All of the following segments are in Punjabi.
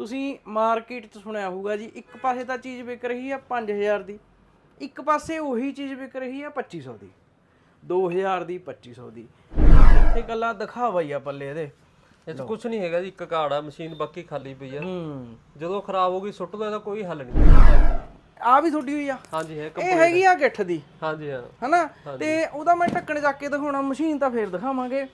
ਤੁਸੀਂ ਮਾਰਕੀਟ 'ਚ ਸੁਣਿਆ ਹੋਊਗਾ ਜੀ ਇੱਕ ਪਾਸੇ ਤਾਂ ਚੀਜ਼ ਵਿਕ ਰਹੀ ਆ 5000 ਦੀ ਇੱਕ ਪਾਸੇ ਉਹੀ ਚੀਜ਼ ਵਿਕ ਰਹੀ ਆ 2500 ਦੀ 2000 ਦੀ 2500 ਦੀ। ਇੱਥੇ ਗੱਲਾਂ ਦਿਖਾਵਾ ਹੀ ਆ ਪੱਲੇ ਇਹਦੇ। ਇਹ ਚ ਕੁਝ ਨਹੀਂ ਹੈਗਾ ਜੀ ਇੱਕ ਆ ਮਸ਼ੀਨ ਬਾਕੀ ਖਾਲੀ ਪਈ ਆ। ਹੂੰ। ਜਦੋਂ ਖਰਾਬ ਹੋ ਗਈ ਸੁੱਟ ਦੋ ਇਹਦਾ ਕੋਈ ਹੱਲ ਨਹੀਂ। ਆ ਵੀ ਤੁਹਾਡੀ ਹੋਈ ਆ? ਹਾਂਜੀ ਹੈ ਇਹ ਹੈਗੀ ਆ ਗਿੱਠ ਦੀ। ਹਾਂਜੀ ਹਾਂ। ਹਨਾ? ਤੇ ਉਹਦਾ ਮੈਂ ਢੱਕਣ ਚੱਕ ਕੇ ਦਿਖਾਉਣਾ ਮਸ਼ੀਨ ਤਾਂ ਫੇਰ ਦਿਖਾਵਾਂਗੇ।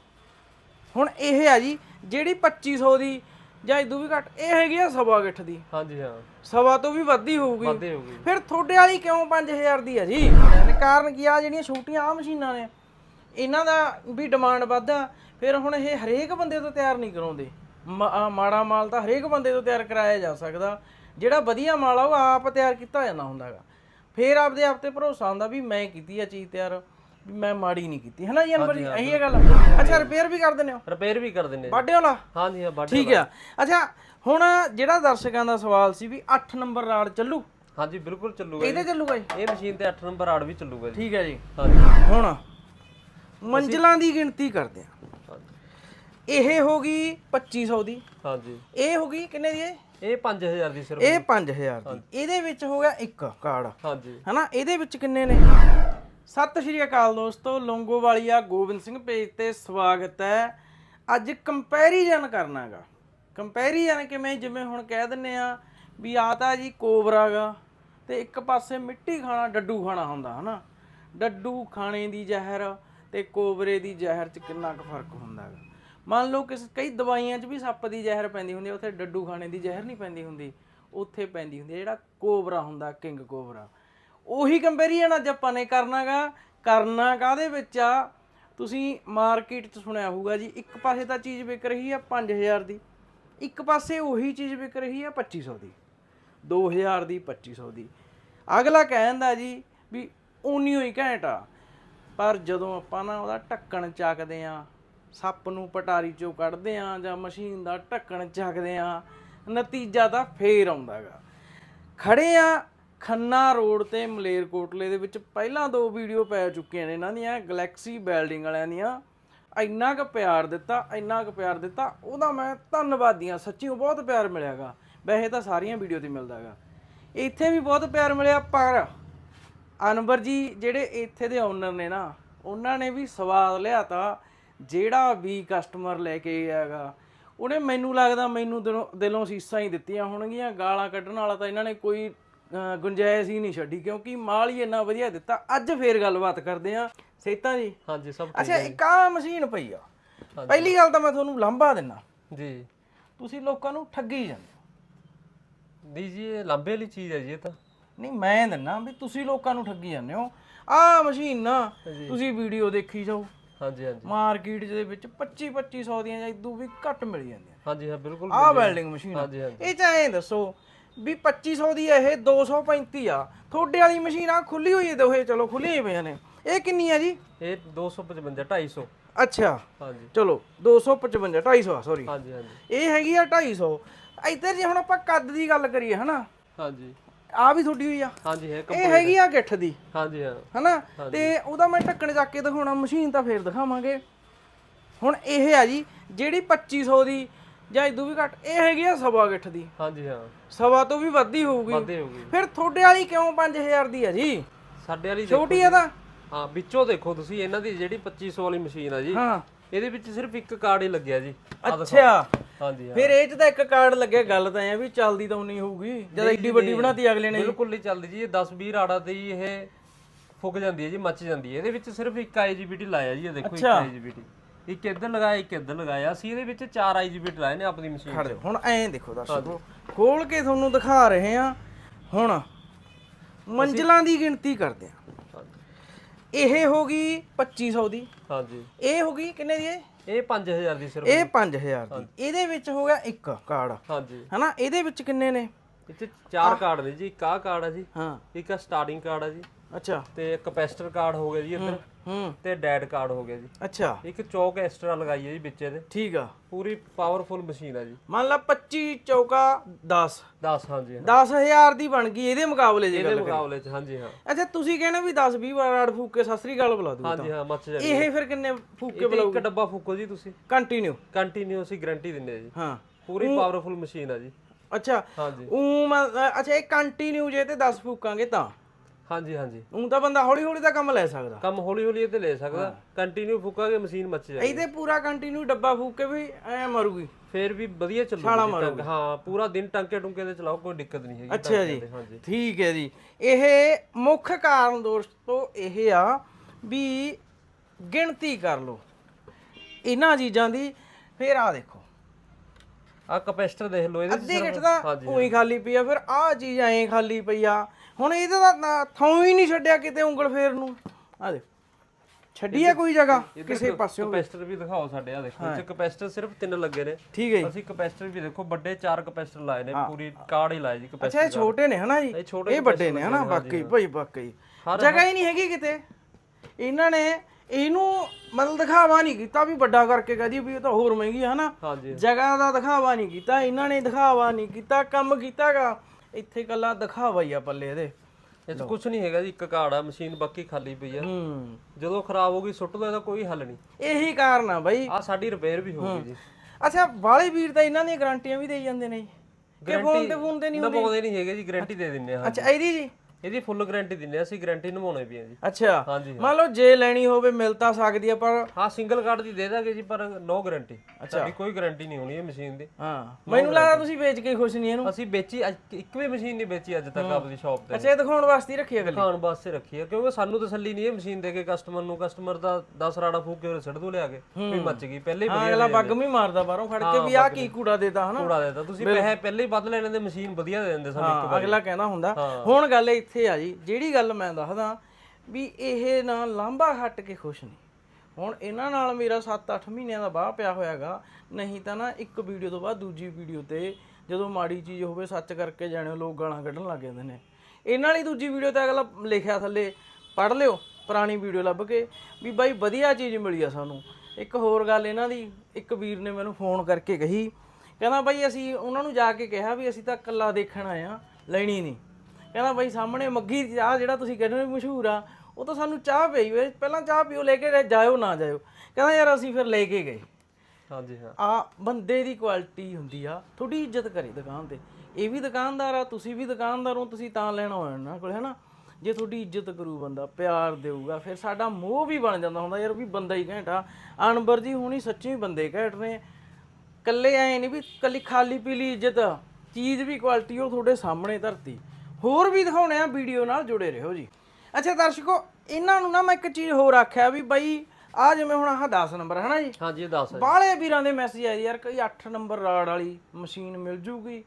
ਹੁਣ ਇਹ ਆ ਜੀ ਜਿਹੜੀ 2500 ਦੀ ਜਾਂ ਇਦੋਂ ਵੀ ਘੱਟ। ਇਹ ਹੈਗੀ ਆ ਸਵਾ ਗਿੱਠ ਦੀ। ਹਾਂਜੀ ਹਾਂ। ਸਵਾ ਤੋਂ ਵੀ ਵੱਧੀ ਹੋਊਗੀ। ਵਾਧੇ ਹੋ ਗਈ ਫਿਰ ਤੁਹਾਡੇ ਵਾਲੀ ਕਿਉਂ 5000 ਦੀ ਆ ਜੀ? ਕਾਰਨ ਕੀ ਆ ਜਿਹੜੀਆਂ ਛੋਟੀਆਂ ਆ ਮਸ਼ੀਨਾਂ ਨੇ ਇਹਨਾਂ ਦਾ ਵੀ ਡਿਮਾਂਡ ਵੱਧਾ ਫਿਰ ਹੁਣ ਇਹ ਹਰੇਕ ਬੰਦੇ ਤੋਂ ਤਿਆਰ ਨਹੀਂ ਕਰਾਉਂਦੇ। ਮ- ਆਹ ਮਾੜਾ ਮਾਲ ਤਾਂ ਹਰੇਕ ਬੰਦੇ ਤੋਂ ਤਿਆਰ ਕਰਾਇਆ ਜਾ ਸਕਦਾ। ਜਿਹੜਾ ਵਧੀਆ ਮਾਲ ਆ ਉਹ ਆਪ ਤਿਆਰ ਕੀਤਾ ਜਾਂਦਾ ਹੁੰਦਾਗਾ। ਫਿਰ ਆਪਦੇ ਆਪ ਤੇ ਭਰੋਸਾ ਹੁੰਦਾ ਵੀ ਮੈਂ ਕੀਤੀ ਆ ਚੀਜ਼ ਤਿਆਰ। ਵੀ ਮੈਂ ਮਾੜੀ ਨਹੀਂ ਕੀਤੀ ਹਨਾ ਜੀ ਅਨਵਰ ਜੀ? ਇਹੀ ਹੈ ਗੱਲ। ਅੱਛਾ ਰਿਪੇਅਰ ਵੀ ਕਰ ਦਿੰਦੇ ਹੋ? ਰਿਪੇਅਰ ਵੀ ਕਰ ਜੀ। ਬਾਡੇ ਵਾਲਾ ਹਾਂਜੀ ਹਾਂ ਬਾਡੀ ਠੀਕ ਆ ਅੱਛਾ ਹੁਣ ਜਿਹੜਾ ਦਰਸ਼ਕਾਂ ਦਾ ਸਵਾਲ ਸੀ ਵੀ 8 ਨੰਬਰ ਰਾਡ ਚੱਲੂ? ਹਾਂਜੀ ਬਿਲਕੁਲ ਚੱਲੂਗਾ ਇਹਦੇ ਚੱਲੂਗਾ ਜੀ? ਇਹ ਮਸ਼ੀਨ ਤੇ 8 ਨੰਬਰ ਆੜ ਵੀ ਚੱਲੂਗਾ ਜੀ। ਠੀਕ ਹੈ ਜੀ। ਹਾਂਜੀ। ਹੁਣ ਮੰਜ਼ਲਾਂ ਦੀ ਗਿਣਤੀ ਕਰਦੇ ਆ। ਇਹ ਹੋ ਗਈ 2500 ਦੀ। ਹਾਂਜੀ। ਇਹ ਹੋ ਗਈ ਕਿੰਨੇ ਦੀ ਇਹ ਇਹ 5000 ਦੀ ਸਿਰਫ। ਇਹ 5000 ਦੀ। ਇਹਦੇ ਵਿੱਚ ਹੋ ਗਿਆ ਇੱਕ ਕਾਰਡ। ਹਾਂਜੀ। ਹਨਾ? ਇਹਦੇ ਵਿੱਚ ਕਿੰਨੇ ਨੇ? ਸਤਿ ਸ਼੍ਰੀ ਅਕਾਲ ਦੋਸਤੋ, ਲੋਂਗੋਵਾਲੀਆ ਗੋਬਿੰਦ ਸਿੰਘ ਪੇਜ ਤੇ ਸਵਾਗਤ ਹੈ। ਅੱਜ ਕੰਪੈਰੀਜ਼ਨ ਕਰਨਾਗਾ। ਕੰਪੈਰੀਜ਼ਨ ਕਿਵੇਂ? ਜਿਵੇਂ ਹੁਣ ਕਹਿ ਦਿੰਨੇ ਆ ਵੀ ਆ ਤਾਂ ਜੀ ਕੋਬਰਾ ਗਾ ਤੇ ਇੱਕ ਪਾਸੇ ਮਿੱਟੀ ਖਾਣਾ, ਡੱਡੂ ਖਾਣਾ ਹੁੰਦਾ, ਹਨਾ? ਡੱਡੂ ਖਾਣੇ ਦੀ ਜ਼ਹਿਰ ਤੇ ਕੋਬਰੇ ਦੀ ਜ਼ਹਿਰ 'ਚ ਕਿੰਨਾ ਕੁ ਫ਼ਰਕ ਹੁੰਦਾ ਗਾ। ਮੰਨ ਲਓ ਕਿਸ, ਕਈ ਦਵਾਈਆਂ 'ਚ ਵੀ ਸੱਪ ਦੀ ਜ਼ਹਿਰ ਪੈਂਦੀ ਹੁੰਦੀ ਹੈ ਉੱਥੇ ਡੱਡੂ ਖਾਣੇ ਦੀ ਜ਼ਹਿਰ ਨਹੀਂ ਪੈਂਦੀ ਹੁੰਦੀ, ਉੱਥੇ ਪੈਂਦੀ ਹੁੰਦੀ ਹੈ ਜਿਹੜਾ ਕੋਬਰਾ ਹੁੰਦਾ, ਕਿੰਗ ਕੋਬਰਾ। ਉਹੀ ਕੰਪੈਰੀਜ਼ਨ ਅੱਜ ਆਪਾਂ ਨੇ ਕਰਨਾਗਾ, ਕਰਨਾ ਕਾਦੇ ਵਿੱਚ ਆ? ਤੁਸੀਂ ਮਾਰਕੀਟ 'ਚ ਸੁਣਿਆ ਹੋਊਗਾ ਜੀ, ਇੱਕ ਪਾਸੇ ਤਾਂ ਚੀਜ਼ ਵਿਕ ਰਹੀ ਆ 5000 ਦੀ, ਇੱਕ ਪਾਸੇ ਉਹੀ ਚੀਜ਼ ਵਿਕ ਰਹੀ ਆ 2500 ਦੀ 2000 ਦੀ 2500 ਦੀ। ਅਗਲਾ ਕਹਿੰਦਾ ਜੀ ਵੀ ਉਨੀ ਹੋਈ ਘੈਂਟ ਆ, ਪਰ ਜਦੋਂ ਆਪਾਂ ਨਾ ਉਹਦਾ ਢੱਕਣ ਚੱਕਦੇ ਆ, ਸੱਪ ਨੂੰ ਪਟਾਰੀ ਚੋਂ ਕੱਢਦੇ ਆ ਜਾਂ ਮਸ਼ੀਨ ਦਾ ਢੱਕਣ ਚੱਕਦੇ ਆ, ਨਤੀਜਾ ਤਾਂ ਫੇਰ ਆਉਂਦਾਗਾ। ਖੜੇ ਆ ਖੰਨਾ ਰੋਡ ਤੇ ਮਲੇਰਕੋਟਲੇ ਦੇ ਵਿੱਚ ਪਹਿਲਾਂ ਦੋ ਵੀਡੀਓ ਪੈ ਚੁੱਕੀਆਂ ਨੇ ਇਹਨਾਂ ਦੀਆਂ, ਗੈਲੈਕਸੀ ਬਿਲਡਿੰਗ ਵਾਲਿਆਂ ਦੀਆਂ। ਇੰਨਾ ਕੁ ਪਿਆਰ ਦਿੱਤਾ, ਇੰਨਾ ਕੁ ਪਿਆਰ ਦਿੱਤਾ, ਉਹਦਾ ਮੈਂ ਧੰਨਵਾਦੀ ਹਾਂ, ਸੱਚੀ ਬਹੁਤ ਪਿਆਰ ਮਿਲਿਆਗਾ। ਵੈਸੇ ਤਾਂ ਸਾਰੀਆਂ ਵੀਡੀਓ ਤੇ ਮਿਲਦਾਗਾ। ਇੱਥੇ ਵੀ ਬਹੁਤ ਪਿਆਰ ਮਿਲਿਆ, ਪਰ ਅਨਵਰ ਜੀ ਜਿਹੜੇ ਇੱਥੇ ਦੇ ਓਨਰ ਨੇ ਨਾ, ਉਹਨਾਂ ਨੇ ਵੀ ਸਵਾਦ ਲਿਆਤਾ ਜਿਹੜਾ ਵੀ ਕਸਟਮਰ ਲੈ ਕੇ ਆਏਗਾ ਉਹਨੇ ਮੈਨੂੰ ਲੱਗਦਾ ਮੈਨੂੰ ਦਿਲੋਂ ਦਿਲੋਂ ਸੀਸਾਂ ਹੀ ਦਿੱਤੀਆਂ ਹੋਣਗੀਆਂ, ਗਾਲਾਂ ਕੱਢਣ ਵਾਲਾ ਤਾਂ ਇਹਨਾਂ ਨੇ ਕੋਈ ਅਹ, ਗੁੰਜਾਇਸ਼ ਹੀ ਨਹੀਂ ਛੱਡੀ ਕਿਉਂਕਿ ਮਾਲ ਹੀ ਇੰਨਾ ਵਧੀਆ ਦਿੱਤਾ। ਅੱਜ ਫੇਰ ਗੱਲਬਾਤ ਕਰਦੇ ਆ ਸੇਤਾਂ ਜੀ। ਹਾਂਜੀ ਸਭ ਅੱਛਾ ਇੱਕ ਆ ਮਸ਼ੀਨ ਪਈ ਆ। ਪਹਿਲੀ ਗੱਲ ਤਾਂ ਮੈਂ ਤੁਹਾਨੂੰ ਲਾਂਭਾ ਦਿੰਨਾ। ਜੀ। ਤੁਸੀਂ ਲੋਕਾਂ ਨੂੰ ਠੱਗੀ ਜਾਂਦੇ ਹੋ। ਦੀ ਜੀ ਇਹ ਲਾਂਬੇ ਵਾਲੀ ਚੀਜ਼ ਹੈ ਜੀ ਇਹ ਤਾਂ। ਨਹੀਂ ਮੈਂ ਦਿੰਨਾ ਵੀ ਤੁਸੀਂ ਲੋਕਾਂ ਨੂੰ ਠੱਗੀ ਜਾਂਦੇ ਹੋ। ਆ ਮਸ਼ੀਨ ਨਾ ਤੁਸੀਂ ਵੀਡੀਓ ਦੇਖੀ ਜਾਓ। ਹਾਂਜੀ ਹਾਂਜੀ। ਮਾਰਕੀਟ ਦੇ ਵਿੱਚ 25 2500 ਦੀਆਂ ਜਾਂ ਇਦੋਂ ਵੀ ਘੱਟ ਮਿਲ ਜਾਂਦੀਆਂ ਨੇ। ਹਾਂਜੀ ਹਾਂ ਬਿਲਕੁਲ ਆਹ ਵੈਲਡਿੰਗ ਮਸ਼ੀਨ ਹਾਂਜੀ ਹਾਂਜੀ। ਇਹ ਚ ਐਂ ਦੱਸੋ ਵੀ 2500 ਦੀ ਇਹ 235 ਆ। ਤੁਹਾਡੇ ਵਾਲੀ ਮਸ਼ੀਨ ਆ ਖੁੱਲੀ ਹੋਈ ਹੈ ਦੋਹੇ ਚਲੋ ਖੁੱਲੀਆਂ ਹੀ ਪਈਆਂ ਨੇ। ਇਹ ਕਿੰਨੀ ਆ ਜੀ? ਇਹ 255 250 ਅੱਛਾ। ਹਾਂਜੀ। ਚਲੋ 255 250 ਆ ਸੌਰੀ ਹਾਂਜੀ ਹਾਂਜੀ। ਇਹ ਹੈਗੀ ਆ 250 ਇੱਧਰ ਜੇ ਹੁਣ ਆਪਾਂ ਕੱਦ ਦੀ ਗੱਲ ਕਰੀਏ ਹਨਾ? ਹਾਂਜੀ। ਆ ਵੀ ਤੁਹਾਡੀ ਹੋਈ ਆ। ਹਾਂਜੀ ਹੈ ਇਹ ਹੈਗੀ ਆ ਗਿੱਠ ਦੀ। ਹਾਂਜੀ ਹਾਂ। ਹਨਾ? ਤੇ ਉਹਦਾ ਮੈਂ ਢੱਕਣ ਚੱਕ ਕੇ ਦਿਖਾਉਣਾ ਮਸ਼ੀਨ ਤਾਂ ਫੇਰ ਦਿਖਾਵਾਂਗੇ। ਹੁਣ ਇਹ ਆ ਜੀ ਜਿਹੜੀ 2500 ਦੀ ਜਾਂ ਇਦੋਂ ਵੀ ਘੱਟ। ਇਹ ਹੈਗੀ ਆ ਸਵਾ ਗਿੱਠ ਦੀ। ਹਾਂਜੀ ਹਾਂ। ਸਵਾ ਤੋਂ ਵੀ ਵੱਧੀ ਹੋਊਗੀ। ਵਾਧੇ ਹੋ ਗਈ ਫਿਰ ਤੁਹਾਡੇ ਵਾਲੀ ਕਿਉਂ 5000 ਦੀ ਆ ਜੀ? ਸਾਡੇ ਵਾਲੀ ਦੇਖੋ ਛੋਟੀ ਆ ਤਾਂ। ਹਾਂ ਵਿੱਚੋਂ ਦੇਖੋ ਤੁਸੀਂ ਇਹਨਾਂ ਦੀ ਜਿਹੜੀ 2500 ਵਾਲੀ ਮਸ਼ੀਨ ਆ ਜੀ ਹਾਂ। ਇਹਦੇ ਵਿੱਚ ਸਿਰਫ ਇੱਕ ਕਾਰਡ ਹੀ ਲੱਗਿਆ ਜੀ। ਆਹ ਦਿਖਾਓ। ਅੱਛਾ। ਹਾਂਜੀ ਹਾਂ। ਫਿਰ ਇਹ ਚ ਤਾਂ ਇੱਕ ਕਾਰਡ ਲੱਗਿਆ। ਗੱਲ ਤਾਂ ਐ ਵੀ ਚੱਲਦੀ ਤਾਂ ਉਨੀ ਹੋਊਗੀ। ਜਦ ਐਡੀ ਵੱਡੀ ਬਣਾਤੀ ਅਗਲੇ ਨੇ ਬਿਲਕੁਲ ਨਹੀਂ ਚੱਲਦੀ ਜੀ। ਇਹ 10 20 ਰਾੜਾ ਤੇ ਹੀ ਇਹ ਫੁੱਕ ਜਾਂਦੀ ਹੈ ਜੀ ਮੱਚ ਜਾਂਦੀ ਹੈ। ਇਹਦੇ ਵਿੱਚ ਸਿਰਫ ਇੱਕ ਆਈਜੀਬੀਟੀ ਲਾਇਆ ਜੀ ਇਹ ਦੇਖੋ ਇੱਕ ਆਈਜੀਬੀਟੀ ਇੱਕ ਇੱਧਰ ਲਗਾਇਆ ਇੱਕ ਇੱਧਰ ਲਗਾਇਆ। ਅਸੀਂ ਇਹਦੇ ਵਿੱਚ ਚਾਰ ਆਈਜੀਬੀਟੀ ਲਾਏ ਨੇ ਆਪਣੀ ਮਸ਼ੀਨ ਖੜ ਜਾਓ। ਹੁਣ ਐਂ ਦੇਖੋ ਦਰਸ਼ਕੋ ਖੋਲ ਕੇ ਤੁਹਾਨੂੰ ਦਿਖਾ ਰਹੇ ਆ ਹੁਣ ਮੰਜ਼ਲਾਂ ਦੀ ਗਿਣਤੀ ਕਰਦੇ ਆ ਇਹ ਹੋ ਗਈ 2500 ਦੀ। ਹਾਂਜੀ। ਇਹ ਹੋ ਗਈ ਕਿੰਨੇ ਦੀ ਇਹ? ਇਹ 5000 ਦੀ ਸਿਰਫ ਇਹ 5000 ਦੀ। ਇਹਦੇ ਵਿੱਚ ਹੋ ਗਿਆ ਇੱਕ ਕਾਰਡ। ਹਾਂਜੀ। ਹਨਾ? ਇਹਦੇ ਵਿੱਚ ਕਿੰਨੇ ਨੇ? 'ਚ ਚਾਰ ਕਾਰਡ ਨੇ ਜੀ। ਇੱਕ ਆਹ ਕਾਰਡ ਆ ਜੀ। ਹਾਂ। ਇੱਕ ਆ ਸਟਾਰਟਿੰਗ ਕਾਰਡ ਆ ਜੀ। ਅੱਛਾ। ਤੇ ਕਪੈਸਿਟਰ ਕਾਰਡ ਹੋ ਗਿਆ ਜੀ ਇੱਧਰ ਹੂੰ। ਤੇ ਡੈਡ ਕਾਰਡ ਹੋ ਗਿਆ ਜੀ। ਅੱਛਾ। ਇੱਕ ਚੌਕ ਐਕਸਟਰਾ ਲਗਾਈ ਹੈ ਜੀ ਵਿੱਚ ਇਹਦੇ ਠੀਕ ਆ। ਪੂਰੀ ਪਾਵਰਫੁਲ ਮਸ਼ੀਨ ਆ ਜੀ। ਮੰਨ ਲਾ 25 ਚੌਕਾ 10 10 ਹਾਂਜੀ ਹਾਂ। 10000 ਦੀ ਬਣ ਗਈ ਇਹਦੇ ਮੁਕਾਬਲੇ ਜੇ ਇਹਦੇ ਗੱਲ ਮੁਕਾਬਲੇ 'ਚ ਹਾਂਜੀ ਹਾਂ। ਅੱਛਾ ਤੁਸੀਂ ਕਹਿੰਦੇ ਵੀ 10 20 ਵਾਰ ਆੜ ਫੂਕ ਕੇ ਸਤਿ ਸ੍ਰੀ ਅਕਾਲ ਬੁਲਾ ਦੂ ਹਾਂਜੀ ਹਾਂ ਮੱਚ ਜਾਂਦੀ ਇਹ ਫਿਰ ਕਿੰਨੇ ਫੂਕ ਕੇ ਇੱਕ ਡੱਬਾ ਫੂਕੋ ਜੀ ਤੁਸੀਂ। ਕੰਟੀਨਿਊ ਕੰਟੀਨਿਊ ਅਸੀਂ ਗਾਰੰਟੀ ਦਿੰਦੇ ਆ ਜੀ। ਹਾਂ। ਪੂਰੀ ਪਾਵਰਫੁਲ ਮਸ਼ੀਨ ਆ ਜੀ। ਅੱਛਾ ਹਾਂਜੀ। ਉਹ ਅੱਛਾ ਇਹ ਕੰਟੀਨਿਊ ਜੇ ਤੇ 10 ਫੂਕਾਂਗੇ ਤਾਂ। ਹਾਂਜੀ ਹਾਂਜੀ। ਉਹ ਤਾਂ ਬੰਦਾ ਹੌਲੀ ਹੌਲੀ ਤਾਂ ਕੰਮ ਲੈ ਸਕਦਾ। ਕੰਮ ਹੌਲੀ ਹੌਲੀ ਇਹ ਤੇ ਲੈ ਸਕਦਾ। ਕੰਟੀਨਿਊ ਫੁੱਕਾਂਗੇ ਮਸ਼ੀਨ ਮੱਚ ਜਾਏਗੀ। ਇਹਦੇ ਪੂਰਾ ਕੰਟੀਨਿਊ ਡੱਬਾ ਫੂਕ ਕੇ ਵੀ ਐ ਮਰੂਗੀ। ਫੇਰ ਵੀ ਵਧੀਆ ਚੱਲੂਗੀ ਹਾਂ ਪੂਰਾ ਦਿਨ ਟੰਕੇ ਟੁੰਕੇ ਤੇ ਚਲਾਓ ਕੋਈ ਦਿੱਕਤ ਨਹੀਂ ਹੈਗੀ ਅੱਛਾ ਜੀ। ਠੀਕ ਹੈ ਜੀ। ਇਹ ਮੁੱਖ ਕਾਰਨ ਦੋਸਤੋ ਇਹ ਆ ਵੀ ਗਿਣਤੀ ਕਰ ਲਓ। ਇਹਨਾਂ ਚੀਜ਼ਾਂ ਦੀ ਫੇਰ ਆ ਦੇਖੋ। ਆ ਕਪੈਸਿਟਰ ਦੇਖ ਲਓ ਇਹਦੇ ਅੱਧੀ ਹਾਂਜੀ ਉਹੀ ਖਾਲੀ ਪਈ ਆ ਫਿਰ ਆਹ ਚੀਜ਼ ਐਂ ਖਾਲੀ ਪਈ ਆ। ਹੁਣ ਇਹਦਾ ਤਾਂ ਨਾ- ਥਾਂ ਹੀ ਨਹੀਂ ਛੱਡਿਆ ਕਿਤੇ ਉਂਗਲ ਫੇਰ ਨੂੰ। ਆ ਦੇ ਛੱਡੀ ਆ ਕੋਈ ਜਗ੍ਹਾ? ਕਿਸੇ ਪਾਸਿਓਂ ਕਪੈਸਿਟਰ ਵੀ ਦਿਖਾਓ ਸਾਡੇ ਆ ਦੇਖੋ ਇਹ ਕਪੈਸਿਟਰ ਸਿਰਫ ਤਿੰਨ ਲੱਗੇ ਨੇ। ਠੀਕ ਹੈ ਜੀ। ਅਸੀਂ ਕਪੈਸਿਟਰ ਵੀ ਦੇਖੋ ਵੱਡੇ ਚਾਰ ਕਪੈਸਿਟਰ ਲਾਏ ਨੇ ਪੂਰੀ ਕਾਰਡ ਹੀ ਲਾਏ ਜੀ ਅੱਛਾ ਕਪੈਸਿਟਰ ਇਹ ਛੋਟੇ ਨੇ ਹਨਾ ਜੀ? ਇਹ ਛੋਟੇ ਇਹ ਵੱਡੇ ਨੇ ਹਨਾ? ਵਾਕਈ ਭਾਈ ਵਾਕਈ ਜਗ੍ਹਾ ਹੀ ਨਹੀਂ ਹੈਗੀ ਕਿਤੇ। ਇਹਨਾਂ ਨੇ ਇਹਨੂੰ ਮਤਲਬ ਦਿਖਾਵਾ ਨਹੀਂ ਕੀਤਾ ਵੀ ਵੱਡਾ ਕਰਕੇ ਕਹਦੀ ਵੀ ਇਹ ਤਾਂ ਹੋਰ ਮਹਿੰਗੀ ਆ ਹਨਾ? ਹਾਂਜੀ। ਜਗ੍ਹਾ ਦਾ ਦਿਖਾਵਾ ਨਹੀਂ ਕੀਤਾ ਇਹਨਾਂ ਨੇ ਦਿਖਾਵਾ ਨਹੀਂ ਕੀਤਾ ਕੰਮ ਕੀਤਾਗਾ। ਇੱਥੇ ਕੱਲਾ ਦਿਖਾਵਾ ਹੀ ਆ ਪੱਲੇ ਇਹਦੇ। ਇਹ ਚ ਕੁਝ ਨਹੀਂ ਹੈਗਾ ਜੀ ਇੱਕ ਕਾਰਡ ਆ ਮਸ਼ੀਨ ਬਾਕੀ ਖਾਲੀ ਪਈ ਆ। ਹੂੰ। ਜਦੋਂ ਖਰਾਬ ਹੋ ਗਈ ਸੁੱਟ ਦੋ ਇਹਦਾ ਕੋਈ ਹੱਲ ਨਹੀਂ। ਇਹੀ ਕਾਰਨ ਆ ਬਾਈ। ਆ ਸਾਡੀ ਰਿਪੇਅਰ ਵੀ ਹੋਊਗੀ ਜੀ। ਅੱਛਾ ਵਾਲੇ ਵੀਰ ਤਾਂ ਇਹਨਾਂ ਦੀਆਂ ਗਾਰੰਟੀਆਂ ਵੀ ਦੇਈ ਜਾਂਦੇ ਨੇ ਜੀ। ਕਿ ਫੋਨ ਤੇ ਫੋਨ ਤੇ ਨਹੀਂ ਨਵਾਉਂਦੇ ਨਹੀਂ ਹੈਗੇ ਜੀ ਗਾਰੰਟੀ ਦੇ ਦਿੰਨੇ ਆ ਅੱਛਾ ਇਹਦੀ ਜੀ? ਇਹਦੀ ਫੁੱਲ ਗਾਰੰਟੀ ਦਿੰਨੇ ਆ ਅਸੀਂ ਗਾਰੰਟੀ ਨਿਭਾਉਣੇ ਵੀ ਜੀ। ਅੱਛਾ ਹਾਂਜੀ ਮੰਨ ਲਓ ਜੇ ਲੈਣੀ ਹੋਵੇ ਮਿਲ ਤਾਂ ਸਕਦੀ ਆ ਪਰ ਹਾਂ ਸਿੰਗਲ ਕਾਰਡ ਦੀ ਦੇ ਦਾਂਗੇ ਜੀ ਪਰ ਨੋ ਗਾਰੰਟੀ ਸਾਡੀ ਕੋਈ ਗਾਰੰਟੀ ਨਹੀਂ ਹੋਣੀ ਇਹ ਮਸ਼ੀਨ ਦੀ। ਹਾਂ ਮੈਨੂੰ ਲੱਗਦਾ ਤੁਸੀਂ ਵੇਚ ਕੇ ਖੁਸ਼ ਨਹੀਂ ਇਹਨੂੰ। ਅਸੀਂ ਵੇਚੀ ਅੱਜ- ਇੱਕ ਵੀ ਮਸ਼ੀਨ ਨਹੀਂ ਵੇਚੀ ਅੱਜ ਤੱਕ ਆਪਣੀ ਸ਼ਾਪ ਤੇ। ਅੱਛਾ ਇਹ ਦਿਖਾਉਣ ਵਾਸਤੇ ਹੀ ਰੱਖੀ ਆ ਗੱਲੀ। ਖਾਣ ਵਾਸਤੇ ਰੱਖੀ ਹੈ ਕਿਉਂਕਿ ਸਾਨੂੰ ਤਸੱਲੀ ਨਹੀਂ ਇਹ ਮਸ਼ੀਨ ਦੇ ਕੇ ਕਸਟਮਰ ਨੂੰ। ਕਸਟਮਰ ਦਾ 10 ਰਾੜਾ ਫੂਕ ਕੇ ਸਿੱਟ ਦੂ ਲਿਆ ਕੇ ਵੀ ਮੱਚ ਗਈ ਪਹਿਲੇ ਹੀ ਹਾਂ ਅਗਲਾ ਬੱਗ ਵੀ ਮਾਰਦਾ ਬਾਹਰੋਂ ਖੜ ਕੇ ਵੀ ਆਹ ਕੀ ਕੂੜਾ ਦੇਤਾ ਹਨਾ? ਕੂੜਾ ਦੇਤਾ। ਤੁਸੀਂ ਪੈਸੇ ਪਹਿਲੇ ਹੀ ਵੱਧ ਲੈਣੇ ਦੇ ਮਸ਼ੀਨ ਵਧੀਆ ਦੇ ਦਿੰਦੇ ਸਾਨੂੰ ਇੱਕ ਹਾਂ ਅਗਲਾ ਕਹਿੰਦਾ ਹੁੰਦਾ। ਹੁਣ ਗੱਲ ਇੱਥੇ ਇੱਥੇ ਆ ਜੀ, ਜਿਹੜੀ ਗੱਲ ਮੈਂ ਦੱਸਦਾ ਵੀ ਇਹ ਨਾ ਲਾਂਭਾ ਹੱਟ ਕੇ ਖੁਸ਼ ਨਹੀਂ ਹੁਣ ਇਹਨਾਂ ਨਾਲ ਮੇਰਾ 7-8 ਮਹੀਨਿਆਂ ਦਾ ਬਾਹ ਪਿਆ ਹੋਇਆਗਾ, ਨਹੀਂ ਤਾਂ ਨਾ ਇੱਕ ਵੀਡੀਓ ਤੋਂ ਬਾਅਦ ਦੂਜੀ ਵੀਡੀਓ ਤੇ ਜਦੋਂ ਮਾੜੀ ਚੀਜ਼ ਹੋਵੇ ਸੱਚ ਕਰਕੇ ਜਾਣਿਓ ਲੋਕ ਗਾਲਾਂ ਕੱਢਣ ਲੱਗ ਜਾਂਦੇ ਨੇ। ਇਹਨਾਂ ਲਈ ਦੂਜੀ ਵੀਡੀਓ ਤੇ ਅਗਲਾ ਲਿਖਿਆ ਥੱਲੇ, ਪੜ੍ਹ ਲਿਓ ਪੁਰਾਣੀ ਵੀਡੀਓ ਲੱਭ ਕੇ ਵੀ ਬਾਈ ਵਧੀਆ ਚੀਜ਼ ਮਿਲੀ ਆ ਸਾਨੂੰ। ਇੱਕ ਹੋਰ ਗੱਲ ਇਹਨਾਂ ਦੀ, ਇੱਕ ਵੀਰ ਨੇ ਮੈਨੂੰ ਫੋਨ ਕਰਕੇ ਕਹੀ, ਕਹਿੰਦਾ ਬਾਈ ਅਸੀਂ, ਉਹਨਾਂ ਨੂੰ ਜਾ ਕੇ ਕਿਹਾ ਵੀ ਅਸੀਂ ਤਾਂ ਕੱਲਾ ਦੇਖਣ ਆਏ ਆ ਲੈਣੀ ਨਹੀਂ। ਕਹਿੰਦਾ ਬਾਈ ਸਾਹਮਣੇ ਮੱਗੀ ਚਾਹ ਜਿਹੜਾ ਤੁਸੀਂ ਕਹਿੰਦੇ ਹੋ ਮਸ਼ਹੂਰ ਆ ਉਹ ਤਾਂ ਸਾਨੂੰ ਚਾਹ ਪਈ ਵੇ ਪਹਿਲਾਂ ਚਾਹ ਪੀਓ ਲੈ ਕੇ ਜਾਇਓ ਨਾ ਜਾਇਓ। ਕਹਿੰਦਾ ਯਾਰ ਅਸੀਂ ਫਿਰ ਲੈ ਕੇ ਗਏ। ਹਾਂਜੀ ਹਾਂ। ਆ ਬੰਦੇ ਦੀ ਕੁਆਲਿਟੀ ਹੁੰਦੀ ਆ ਥੋੜੀ ਇੱਜ਼ਤ ਕਰੀ ਦੁਕਾਨ ਤੇ। ਇਹ ਵੀ ਦੁਕਾਨਦਾਰ ਆ ਤੁਸੀਂ ਵੀ ਦੁਕਾਨਦਾਰ ਹੋ ਤੁਸੀਂ ਤਾਂ ਲੈਣਾ ਹੋਇਆ ਇਹਨਾਂ ਕੋਲ ਹੈਨਾ ਜੇ ਤੁਹਾਡੀ ਇੱਜ਼ਤ ਕਰੂ ਬੰਦਾ ਪਿਆਰ ਦੇਊਗਾ ਫਿਰ ਸਾਡਾ ਮੋਹ ਵੀ ਬਣ ਜਾਂਦਾ ਹੁੰਦਾ ਯਾਰ ਵੀ ਬੰਦਾ ਹੀ ਘੈਂਟਾ ਅਨਬਰ ਜੀ ਹੁਣੀ ਸੱਚੀ ਬੰਦੇ ਘੈਂਟ ਨੇ। ਕੱਲੇ ਐ ਨਹੀਂ ਵੀ ਕੱਲੀ ਖਾਲੀ ਪੀਲੀ ਇੱਜ਼ਤ ਚੀਜ਼ ਵੀ ਕੁਆਲਿਟੀ ਉਹ ਤੁਹਾਡੇ ਸਾਹਮਣੇ ਧਰਤੀ। ਹੋਰ ਵੀ ਦਿਖਾਉਣੇ ਆ ਵੀਡੀਓ ਨਾਲ ਜੁੜੇ ਰਹੋ ਜੀ। ਅੱਛਾ ਦਰਸ਼ਕੋ ਇਹਨਾਂ ਨੂੰ ਨਾ ਮੈਂ ਇੱਕ ਚੀਜ਼ ਹੋਰ ਆਖਿਆ ਵੀ ਬਾਈ ਆ ਜਿਵੇਂ ਹੁਣ ਆਹ 10 ਨੰਬਰ ਹੈ ਨਾ ਜੀ? ਹਾਂਜੀ ਇਹ ਦੱਸ ਬਾਹਲੇ ਵੀਰਾਂ ਦੇ ਮੈਸੇਜ ਆਏ ਯਾਰ ਕੋਈ 8 ਨੰਬਰ ਰਾਡ ਵਾਲੀ ਮਸ਼ੀਨ ਮਿਲ ਜੂਗੀ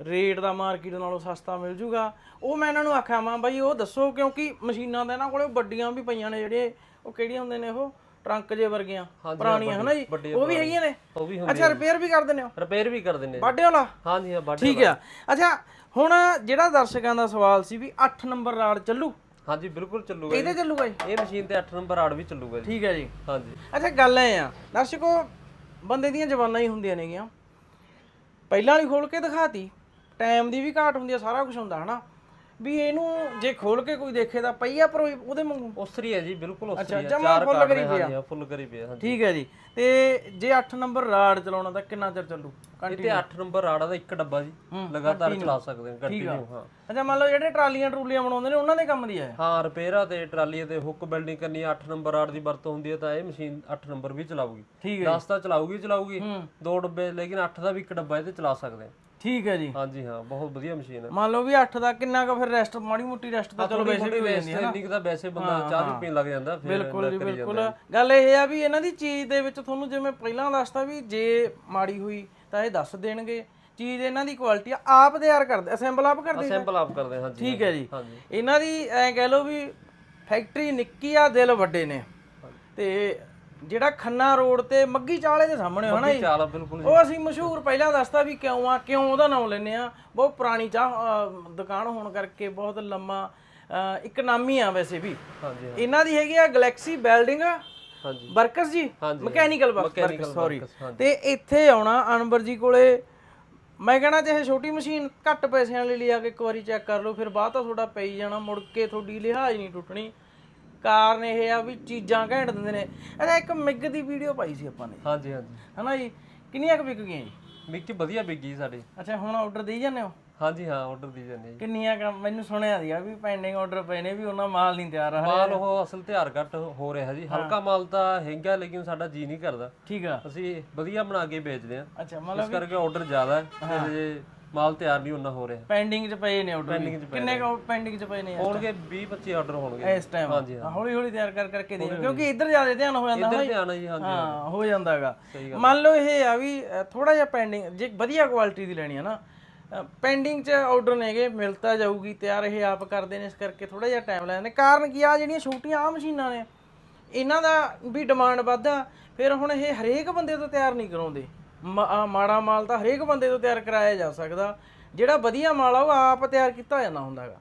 ਰੇਟ ਦਾ ਮਾਰਕੀਟ ਨਾਲੋਂ ਸਸਤਾ ਮਿਲ ਜੂਗਾ। ਉਹ ਮੈਂ ਇਹਨਾਂ ਨੂੰ ਆਖਿਆ ਮਾਂ ਬਾਈ ਉਹ ਦੱਸੋ ਕਿਉਂਕਿ ਮਸ਼ੀਨਾਂ ਦੇ ਇਹਨਾਂ ਕੋਲੇ ਵੱਡੀਆਂ ਵੀ ਪਈਆਂ ਨੇ ਜਿਹੜੇ ਉਹ ਕਿਹੜੀਆਂ ਹੁੰਦੇ ਨੇ ਉਹ? ਟਰੰਕ ਜੇ ਵਰਗੀਆਂ ਪੁਰਾਣੀਆਂ ਹਨਾ ਜੀ? ਵੱਡੀਆਂ ਉਹ ਵੀ ਹੈਗੀਆਂ ਨੇ? ਉਹ ਵੀ ਅੱਛਾ ਰਿਪੇਅਰ ਵੀ ਕਰ ਦਿੰਦੇ ਹੋ? ਰਿਪੇਅਰ ਵੀ ਕਰ ਦਿੰਨੇ ਬਾਡੇ ਵਾਲਾ ਹਾਂਜੀ ਹਾਂ ਬਾਡੀ ਠੀਕ ਆ। ਅੱਛਾ ਹੁਣ ਜਿਹੜਾ ਦਰਸ਼ਕਾਂ ਦਾ ਸਵਾਲ ਸੀ ਵੀ 8 ਨੰਬਰ ਰਾਡ ਚੱਲੂ? ਹਾਂਜੀ ਬਿਲਕੁਲ ਚੱਲੂਗਾ ਇਹਦੇ ਚੱਲੂਗਾ ਜੀ? ਇਹ ਮਸ਼ੀਨ ਤੇ 8 ਨੰਬਰ ਆੜ ਵੀ ਚੱਲੂਗਾ ਜੀ। ਠੀਕ ਹੈ ਜੀ। ਹਾਂਜੀ। ਅੱਛਾ ਗੱਲ ਐ ਆ ਦਰਸ਼ਕੋ ਬੰਦੇ ਦੀਆਂ ਜਵਾਨਾਂ ਹੀ ਹੁੰਦੀਆਂ ਨੇਗੀਆਂ। ਪਹਿਲਾਂ ਵਾਲੀ ਖੋਲ ਕੇ ਦਿਖਾਤੀ ਟਾਈਮ ਦੀ ਵੀ ਘਾਟ ਹੁੰਦੀ ਆ ਸਾਰਾ ਕੁਝ ਹੁੰਦਾ ਹਨਾ? ਵੀ ਇਹਨੂੰ ਜੇ ਖੋਲ ਕੇ ਕੋਈ ਦੇਖੇ ਤਾਂ ਪਈ ਆ ਪਰ ਉਹ- ਉਹਦੇ ਵਾਂਗੂ? ਉਸਰੀ ਹੈ ਜੀ ਬਿਲਕੁਲ ਉਸਰੀ ਹੈ। ਜਮਾਂ ਚਾਰ full ਕਾਰਡ ਕਰੀ ਪਿਆ। ਹਾਂ ਫੁੱਲ ਕਰੀ ਪਿਆ ਹਾਂਜੀ। ਠੀਕ ਹੈ ਜੀ। ਤੇ ਜੇ 8 ਨੰਬਰ ਰਾਡ ਚਲਾਉਣਾ ਤਾਂ ਕਿੰਨਾ ਚਿਰ ਚੱਲੂ? ਇਹ ਤੇ 8 ਨੰਬਰ ਆੜਾ ਦਾ ਇੱਕ ਡੱਬਾ ਜੀ। ਲਗਾਤਾਰ ਚਲਾ ਸਕਦੇ ਹਾਂ ਕੰਟੀਨਿਊ ਹਾਂ। ਅੱਛਾ ਮੰਨ ਲਓ ਜਿਹੜੇ ਟਰਾਲੀਆਂ ਟਰੂਲੀਆਂ ਬਣਾਉਂਦੇ ਨੇ ਉਹਨਾਂ ਦੇ ਕੰਮ ਦੀ ਇਹ। ਹਾਂ ਰਿਪੇਅਰਾਂ ਤੇ ਟਰਾਲੀਆਂ ਤੇ ਹੁੱਕ ਬਿਲਡਿੰਗ ਕਰਨੀ 8 ਨੰਬਰ ਆੜ ਦੀ ਵਰਤੋਂ ਹੁੰਦੀ ਹੈ ਤਾਂ ਇਹ ਮਸ਼ੀਨ 8 ਨੰਬਰ ਵੀ ਚਲਾਊਗੀ। ਠੀਕ 10 ਤਾਂ ਚਲਾਊਗੀ ਚਲਾਊਗੀ। ਦੋ ਡੱਬੇ ਲੇਕਿਨ 8 ਦਾ ਵੀ ਇੱਕ ਡੱਬਾ ਇਹਦੇ ਚਲਾ ਸਕਦੇ ਹਾਂ। ਠੀਕ ਹੈ ਜੀ। ਹਾਂਜੀ ਹਾਂ ਬਹੁਤ ਵਧੀਆ ਮਸ਼ੀਨ ਹੈ। ਮੰਨ ਲਓ ਵੀ 8 ਦਾ ਕਿੰਨਾ ਕੁ ਫਿਰ ਰੈਸਟ ਮਾੜੀ ਮੋਟੀ ਰੈਸਟ ਤਾਂ ਚਲੋ ਵੈਸੇ ਵੀ ਹੈ ਇੰਨੀ ਕੁ ਤਾਂ ਵੈਸੇ ਬੰਦਾ ਚਾਹ ਵੀ ਪੀਣ ਲੱਗ ਜਾਂਦਾ ਫਿਰ ਬਿਲਕੁਲ ਜੀ ਬਿਲਕੁਲ। ਗੱਲ ਇਹ ਆ ਵੀ ਇਹਨਾਂ ਦੀ ਚੀਜ਼ ਦੇ ਵਿੱਚ ਤੁਹਾਨੂੰ ਜਿਵੇਂ ਪਹਿਲਾਂ ਦੱਸਤਾ ਵੀ ਜੇ ਮਾੜੀ ਹੋਈ ਤਾਂ ਇਹ ਦੱਸ ਦੇਣਗੇ। ਚੀਜ਼ ਇਹਨਾਂ ਦੀ ਕੁਆਲਿਟੀ ਆ ਆਪ ਤਿਆਰ ਕਰਦੇ ਅਸੈਂਬਲ ਆਪ ਕਰਦੇ ਸੈਂਪਲ ਆਪ ਕਰਦੇ ਹਾਂ, ਹਾਂਜੀ ਠੀਕ ਹੈ ਜੀ। ਇਹਨਾਂ ਦੀ ਐ ਕਹਿ ਲਓ ਵੀ ਫੈਕਟਰੀ ਨਿੱਕੀ ਆ ਦਿਲ ਵੱਡੇ ਨੇ। ਤੇ ਜਿਹੜਾ ਖੰਨਾ ਰੋਡ ਤੇ ਮੱਗੀ ਚਾਲੇ ਦੇ ਸਾਹਮਣੇ ਹਨਾ ਜੀ। ਚਾਲ ਬਿਲਕੁਲ ਉਹ ਅਸੀਂ ਮਸ਼ਹੂਰ ਪਹਿਲਾਂ ਦੱਸਤਾ ਵੀ ਕਿਉਂ ਆ ਕਿਉਂ ਉਹਦਾ ਨਾਮ ਲੈਨੇ ਆ। ਬਹੁਤ ਪੁਰਾਣੀ ਚਾਹ ਦੁਕਾਨ ਹੋਣ ਕਰਕੇ ਬਹੁਤ ਲੰਮਾ ਇੱਕ ਨਾਮੀ ਆ ਵੈਸੇ ਵੀ। ਹਾਂਜੀ ਇਹਨਾਂ ਦੀ ਹੈਗੀ ਆ ਗੈਲੈਕਸੀ ਬਿਲਡਿੰਗ। ਹਾਂਜੀ। ਵਰਕਰਸ ਜੀ। Mechanical workers sorry. ਤੇ ਇੱਥੇ ਆਉਣਾ ਅਨਵਰ ਜੀ ਕੋਲੇ। ਮੈਂ ਕਹਣਾ ਚਾਹੇ ਛੋਟੀ ਮਸ਼ੀਨ ਘੱਟ ਪੈਸਿਆਂ ਲਈ ਲਿਆ ਕੇ ਇੱਕ ਵਾਰੀ ਚੈੱਕ ਕਰ ਲਓ ਫਿਰ ਬਾਅਦ ਤਾਂ ਤੁਹਾਡਾ ਪਈ ਜਾਣਾ ਮੁੜ ਕੇ ਤੁਹਾਡੀ ਲਿਹਾਜ਼ ਨਹੀਂ ਟੁੱਟਣੀ। ਕਾਰਨ ਇਹ ਆ ਵੀ ਚੀਜ਼ਾਂ ਘੈਂਟ ਦਿੰਦੇ ਨੇ। ਅੱਛਾ ਇੱਕ ਮਿਗ ਦੀ ਵੀਡੀਓ ਪਾਈ ਸੀ ਆਪਾਂ ਨੇ। ਹਾਂਜੀ ਹਾਂਜੀ। ਹਨਾ ਜੀ? ਕਿੰਨੀਆਂ ਕੁ ਵਿਕ ਗਈਆਂ ਜੀ? ਮਿੱਕੀ ਵਧੀਆ ਵਿਕੀ ਸਾਡੇ। ਅੱਛਾ ਹੁਣ ਆਰਡਰ ਦੇਈ ਜਾਂਦੇ ਹੋ? ਹਾਂਜੀ ਹਾਂ ਆਰਡਰ ਦੀ ਜਾਂਦੇ ਜੀ। ਕਿੰਨੀਆਂ ਕੰਮ ਮੈਨੂੰ ਸੁਣਿਆ ਸੀਗਾ ਵੀ ਪੈਂਡਿੰਗ ਆਰਡਰ ਪਏ ਨੇ ਵੀ ਉਹਨਾਂ ਮਾਲ ਨਹੀਂ ਤਿਆਰ ਹਲੇ। ਮਾਲ ਉਹ ਅਸਲ ਤਿਆਰ ਘੱਟ ਹੋ ਰਿਹਾ ਜੀ। ਹਲਕਾ ਮਾਲ ਤਾਂ ਹੈਗਾ ਲੇਕਿਨ ਸਾਡਾ ਜੀ ਨਹੀਂ ਕਰਦਾ। ਠੀਕ ਆ। ਅਸੀਂ ਵਧੀਆ ਬਣਾ ਕੇ ਵੇਚਦੇ ਆ। ਅੱਛਾ ਮਤਲਬ ਇਸ ਕਰਕੇ ਆਰਡਰ ਜ਼ਿਆਦਾ ਹੈ। ਤੇ ਜੇ ਮਾਲ ਤਿਆਰ ਨਹੀਂ ਉਹਨਾਂ ਹੋ ਰਿਹਾ। ਪੈਂਡਿੰਗ 'ਚ ਪਏ ਨੇ ਆਰਡਰ ਕਿੰਨੇ ਕੁ ਪੈਂਡਿੰਗ 'ਚ ਪਏ ਨੇ ਹੋਣਗੇ 20 25 ਆਰਡਰ ਹੋਣਗੇ। ਇਸ ਟਾਈਮ ਹਾਂਜੀ, ਹੌਲੀ ਹੌਲੀ ਤਿਆਰ ਕਰ ਕਰਕੇ ਦੇ ਕਿਉਂਕਿ ਇੱਧਰ ਜ਼ਿਆਦਾ ਧਿਆਨ ਹੋ ਜਾਂਦਾ ਇੱਧਰ ਧਿਆਨ ਹੈ ਜੀ ਹਾਂਜੀ ਹਾਂ ਹੋ ਜਾਂਦਾਗਾ ਮੰਨ ਲਓ ਇਹ ਆ ਵੀ ਥੋੜਾ ਜਿਹਾ ਪੈਂਡਿੰਗ ਜੇ ਵਧੀਆ ਕੁਆਲਿਟੀ ਦੀ ਲੈਣੀ ਹੈ ਨਾ ਪੈਂਡਿੰਗ 'ਚ ਆਰਡਰ ਨੇਗੇ ਮਿਲਤਾ ਜਾਊਗੀ ਤਿਆਰ ਇਹ ਆਪ ਕਰਦੇ ਨੇ ਇਸ ਕਰਕੇ ਥੋੜਾ ਜਿਹਾ ਟਾਈਮ ਲੈਂਦੇ। ਕਾਰਨ ਕੀ ਆ ਜਿਹੜੀਆਂ ਛੋਟੀਆਂ ਆ ਮਸ਼ੀਨਾਂ ਨੇ ਇਹਨਾਂ ਦਾ ਵੀ ਡਿਮਾਂਡ ਵੱਧਾ ਫਿਰ ਹੁਣ ਇਹ ਹਰੇਕ ਬੰਦੇ ਤੋਂ ਤਿਆਰ ਨਹੀਂ ਕਰਾਉਂਦੇ। ਮ- ਮਾੜਾ ਮਾਲ ਤਾਂ ਹਰੇਕ ਬੰਦੇ ਤੋਂ ਤਿਆਰ ਕਰਾਇਆ ਜਾ ਸਕਦਾ। ਜਿਹੜਾ ਵਧੀਆ ਮਾਲ ਆ ਉਹ ਆਪ ਤਿਆਰ ਕੀਤਾ ਜਾਂਦਾ ਹੁੰਦਾਗਾ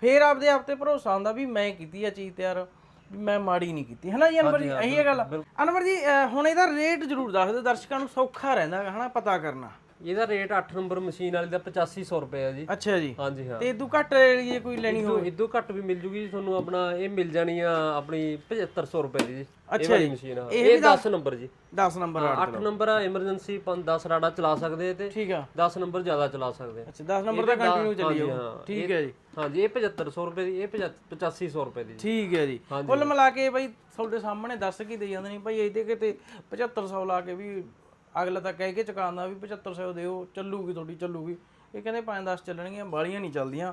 ਫਿਰ ਆਪਦੇ ਆਪ ਤੇ ਭਰੋਸਾ ਹੁੰਦਾ ਵੀ ਮੈਂ ਕੀਤੀ ਆ ਚੀਜ਼ ਤਿਆਰ ਵੀ ਮੈਂ ਮਾੜੀ ਨਹੀਂ ਕੀਤੀ। ਹੈ ਨਾ ਜੀ ਅਨਵਰ ਜੀ? ਇਹੀ ਹੈ ਗੱਲ। ਅਨਵਰ ਜੀ ਅਹ ਹੁਣ ਇਹਦਾ ਰੇਟ ਜ਼ਰੂਰ ਦੱਸ ਦਿਓ। ਦਰਸ਼ਕਾਂ ਨੂੰ ਸੌਖਾ ਰਹਿੰਦਾ ਹੈ ਹਨਾ ਪਤਾ ਕਰਨਾ। ਇਹਦਾ ਰੇਟ 8 ਨੰਬਰ ਮਸ਼ੀਨ ਵਾਲੀ ਦਾ 8500 ਰੁਪਏ ਹੈ ਜੀ। ਅੱਛਾ ਜੀ। ਹਾਂਜੀ ਹਾਂ। ਤੇ ਇਦੋਂ ਘੱਟ ਜੇ ਕੋਈ ਲੈਣੀ ਇਦੋਂ ਇਦੋਂ ਘੱਟ ਵੀ ਮਿਲ ਜੂਗੀ ਜੀ ਤੁਹਾਨੂੰ ਆਪਣਾ ਇਹ ਮਿਲ ਜਾਣੀ ਆ ਆਪਣੀ 7500 ਰੁਪਏ ਦੀ ਜੀ। ਅੱਛਾ ਵਾਲੀ ਜੀ। ਮਸ਼ੀਨ ਆ। ਇਹ ਇਹ 10 ਨੰਬਰ ਜੀ। 10 ਨੰਬਰ 8 ਨੰਬਰ ਆ ਐਮਰਜੈਂਸੀ 10 ਰਾੜਾ ਚਲਾ ਸਕਦੇ ਤੇ। ਠੀਕ ਆ। 10 ਨੰਬਰ ਜ਼ਿਆਦਾ ਚਲਾ ਸਕਦੇ ਆ। ਅੱਛਾ 10 ਨੰਬਰ ਦਾ ਕੰਟੀਨਿਊ ਚੱਲੀ ਹਾਂ। ਠੀਕ ਹੈ ਜੀ। ਹਾਂਜੀ ਇਹ 7500 ਰੁਪਏ ਦੀ ਇਹ 8500 ਰੁਪਏ ਦੀ। ਠੀਕ ਹੈ ਜੀ। ਕੁੱਲ ਮਿਲਾ ਕੇ ਬਈ ਤੁਹਾਡੇ ਸਾਹਮਣੇ ਦੱਸ ਕੀ ਦੇ ਜਾਂਦੇ ਨਹੀਂ ਭਾਈ ਇਹਦੇ ਕਿਤੇ 7500 ਲਾ ਕੇ ਵੀ ਅਗਲਾ ਤਾਂ ਕਹਿ ਕੇ ਚੁਕਾਉਂਦਾ ਵੀ 7500 ਦਿਓ ਚੱਲੂਗੀ ਤੁਹਾਡੀ ਚੱਲੂਗੀ। ਇਹ ਕਹਿੰਦੇ 5-10 ਚੱਲਣਗੀਆਂ ਬਾਲੀਆਂ ਨਹੀਂ ਚੱਲਦੀਆਂ।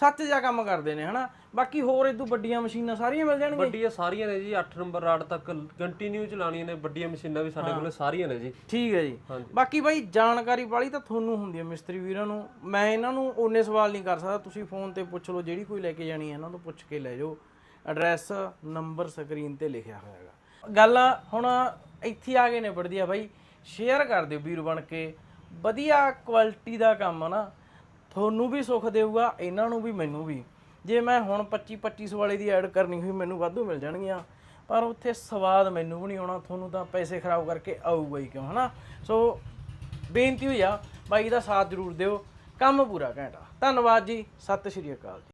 ਸੱਚ ਜਿਹਾ ਕੰਮ ਕਰਦੇ ਨੇ ਹਨਾ? ਬਾਕੀ ਹੋਰ ਇਦੋਂ ਵੱਡੀਆਂ ਮਸ਼ੀਨਾਂ ਸਾਰੀਆਂ ਮਿਲ ਜਾਣਗੀਆਂ। ਵੱਡੀਆਂ ਸਾਰੀਆਂ ਨੇ ਜੀ 8 ਨੰਬਰ ਰਾੜ ਤੱਕ ਕੰਟੀਨਿਊ ਚਲਾਉਣੀਆਂ ਨੇ ਵੱਡੀਆਂ ਮਸ਼ੀਨਾਂ ਵੀ ਸਾਡੇ ਕੋਲ ਸਾਰੀਆਂ ਨੇ ਜੀ। ਠੀਕ ਹੈ ਜੀ। ਬਾਕੀ ਬਾਈ ਜਾਣਕਾਰੀ ਵਾਲੀ ਤਾਂ ਤੁਹਾਨੂੰ ਹੁੰਦੀ ਹੈ ਮਿਸਤਰੀ ਵੀਰਾਂ ਨੂੰ। ਮੈਂ ਇਹਨਾਂ ਨੂੰ ਓਨੇ ਸਵਾਲ ਨਹੀਂ ਕਰ ਸਕਦਾ। ਤੁਸੀਂ ਫੋਨ ਤੇ ਪੁੱਛ ਲਓ ਜਿਹੜੀ ਕੋਈ ਲੈ ਕੇ ਜਾਣੀ ਹੈ ਇਹਨਾਂ ਤੋਂ ਪੁੱਛ ਕੇ ਲੈ ਜਾਓ। ਐਡਰੈਸ ਨੰਬਰ ਸਕਰੀਨ ਤੇ ਲਿਖਿਆ ਹੋਇਆ ਹੈਗਾ। ਗੱਲ ਹੁਣ ਇੱਥੇ ਆ ਕੇ ਨਿਬੜਦੀ ਆ ਬਾਈ। ਸ਼ੇਅਰ ਕਰ ਦਿਓ ਵੀਰ ਬਣ ਕੇ। ਵਧੀਆ ਕੁਆਲਿਟੀ ਦਾ ਕੰਮ ਆ ਨਾ। ਤੁਹਾਨੂੰ ਵੀ ਸੁੱਖ ਦੇਊਗਾ, ਇਹਨਾਂ ਨੂੰ ਵੀ, ਮੈਨੂੰ ਵੀ। ਜੇ ਮੈਂ ਹੁਣ 25 2500 ਵਾਲੇ ਦੀ ਐਡ ਕਰਨੀ ਹੋਈ, ਮੈਨੂੰ ਵਾਧੂ ਮਿਲ ਜਾਣਗੀਆਂ। ਪਰ ਉੱਥੇ ਸਵਾਦ ਮੈਨੂੰ ਵੀ ਨਹੀਂ ਆਉਣਾ, ਤੁਹਾਨੂੰ ਤਾਂ ਪੈਸੇ ਖਰਾਬ ਕਰਕੇ ਆਊਗਾ ਹੀ ਕਿਉਂ, ਹਨਾ? ਸੋ, ਬੇਨਤੀ ਹੋਈ ਆ, ਬਾਈ ਦਾ ਸਾਥ ਜ਼ਰੂਰ ਦਿਓ। ਕੰਮ ਪੂਰਾ ਘੈਂਟਾ ਧੰਨਵਾਦ ਜੀ, ਸਤਿ ਸ਼੍ਰੀ ਅਕਾਲ ਜੀ।